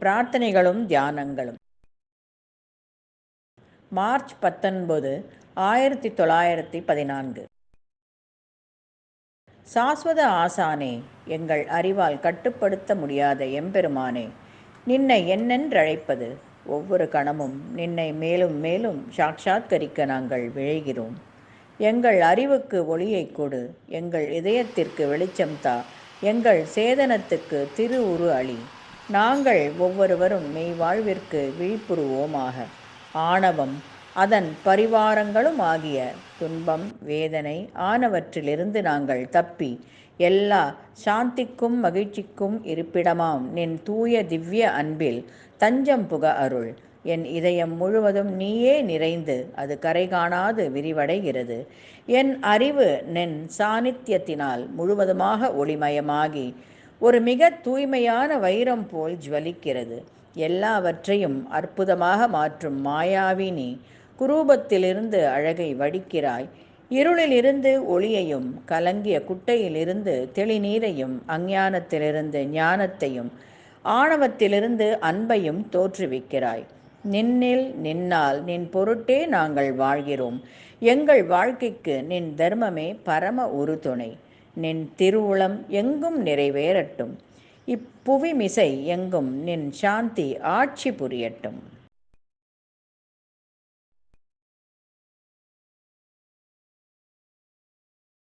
பிரார்த்தனைகளும் தியானங்களும். March பத்தொன்பது ஆயிரத்தி தொள்ளாயிரத்தி பதினான்கு. சாஸ்வத ஆசானே எங்கள் அறிவால் கட்டுப்படுத்த முடியாத எம்பெருமானே நின்னை என்னென்றழைப்பது? ஒவ்வொரு கணமும் நின்னை மேலும் மேலும் சாட்சாத்கரிக்க நாங்கள் விழைகிறோம். எங்கள் அறிவுக்கு ஒளியை கொடு எங்கள் இதயத்திற்கு வெளிச்சம் தா எங்கள் சேதனத்துக்கு திரு உரு அழி. நாங்கள் ஒவ்வொருவரும் மெய் வாழ்விற்கு விழிப்புறுவோமாக. ஆணவம் அதன் பரிவாரங்களும் ஆகிய துன்பம் வேதனை ஆனவற்றிலிருந்து நாங்கள் தப்பி எல்லா சாந்திக்கும் மகிழ்ச்சிக்கும் இருப்பிடமாம். நின் தூய திவ்ய அன்பில் தஞ்சம் புக அருள். என் இதயம் முழுவதும் நீயே நிறைந்து அது கரை காணாது விரிவடைகிறது. என் அறிவு நின் சாநித்தியத்தினால் முழுவதுமாக ஒளிமயமாகி ஒரு மிக தூய்மையான வைரம் போல் ஜுவலிக்கிறது. எல்லாவற்றையும் அற்புதமாக மாற்றும் மாயாவினி குரூபத்திலிருந்து அழகை வடிக்கிறாய். இருளிலிருந்து ஒளியையும் கலங்கிய குட்டையிலிருந்து தெளிநீரையும் அஞ்ஞானத்திலிருந்து ஞானத்தையும் ஆணவத்திலிருந்து அன்பையும் தோற்றுவிக்கிறாய். நின்னில் நின்னால் நின் பொருட்டே நாங்கள் வாழ்கிறோம். எங்கள் வாழ்க்கைக்கு நின் தர்மமே பரம உறுதுணை. நின் திருவுளம் எங்கும் நிறைவேறட்டும். இப்புவிமிசை எங்கும் நின் சாந்தி ஆட்சி புரியட்டும்.